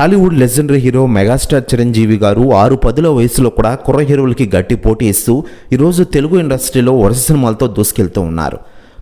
Tollywood legendary hero megastar Chiranjeevi garu ఆరు పదుల వయసులో కూడా కుర్ర హీరోలకి గట్టి పోటీ ఇస్తూ ఈరోజు తెలుగు ఇండస్ట్రీలో వరుస సినిమాలతో దూసుకెళ్తూ ఉన్నారు.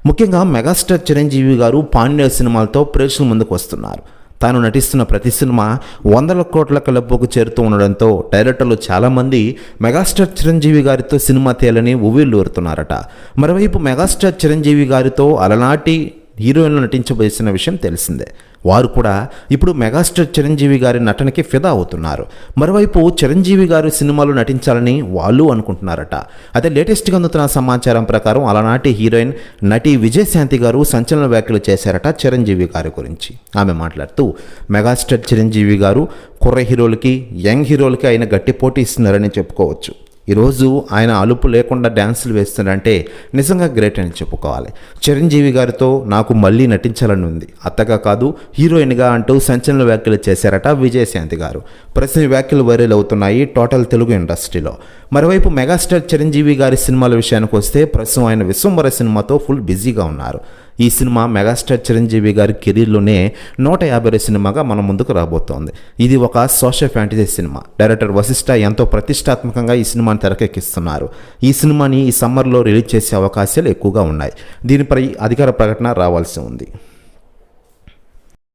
ముఖ్యంగా మెగాస్టార్ చిరంజీవి గారు పాండ్య సినిమాలతో ప్రేక్షకుల ముందుకు వస్తున్నారు. తాను నటిస్తున్న ప్రతి సినిమా వందల కోట్ల క్లబ్కు చేరుతూ ఉండడంతో డైరెక్టర్లు చాలామంది మెగాస్టార్ చిరంజీవి గారితో సినిమా తేలని ఉవ్విళ్ళూరుతున్నారట. మరోవైపు మెగాస్టార్ చిరంజీవి గారితో అలనాటి హీరోయిన్లు నటించబోసిన విషయం తెలిసిందే. వారు కూడా ఇప్పుడు మెగాస్టార్ చిరంజీవి గారి నటనకి ఫిదా అవుతున్నారు. మరోవైపు చిరంజీవి గారు సినిమాలో నటించాలని వాళ్ళు అనుకుంటున్నారట. అయితే లేటెస్ట్గా అందుతున్న సమాచారం ప్రకారం అలనాటి హీరోయిన్ నటి విజయశాంతి గారు సంచలన వ్యాఖ్యలు చేశారట చిరంజీవి గారి గురించి. ఆమె మాట్లాడుతూ మెగాస్టార్ చిరంజీవి గారు కుర్ర హీరోలకి యంగ్ హీరోలకి ఆయన గట్టి పోటీ ఇస్తున్నారని చెప్పుకోవచ్చు. ఈరోజు ఆయన అలుపు లేకుండా డ్యాన్సులు వేస్తున్నారంటే నిజంగా గ్రేట్ అని చెప్పుకోవాలి. చిరంజీవి గారితో నాకు మళ్ళీ నటించాలని ఉంది. అత్తగా కాదు హీరోయిన్గా అంటూ సంచలన వ్యాఖ్యలు చేశారట విజయశాంతి గారు. ప్రశ్న వ్యాఖ్యలు వైరల్ అవుతున్నాయి టోటల్ తెలుగు ఇండస్ట్రీలో. మరోవైపు మెగాస్టార్ చిరంజీవి గారి సినిమాల విషయానికి వస్తే ప్రస్తుతం ఆయన విశ్వంబర సినిమాతో ఫుల్ బిజీగా ఉన్నారు. ఈ సినిమా మెగాస్టార్ చిరంజీవి గారి కెరీర్లోనే నూట యాభై సినిమాగా మన ముందుకు రాబోతోంది. ఇది ఒక social fantasy cinema. Director Vasishta ఎంతో ప్రతిష్టాత్మకంగా ఈ సినిమాని తెరకెక్కిస్తున్నారు. ఈ సినిమాని ఈ సమ్మర్లో రిలీజ్ చేసే అవకాశాలు ఎక్కువగా ఉన్నాయి. దీనిపై అధికార ప్రకటన రావాల్సి ఉంది.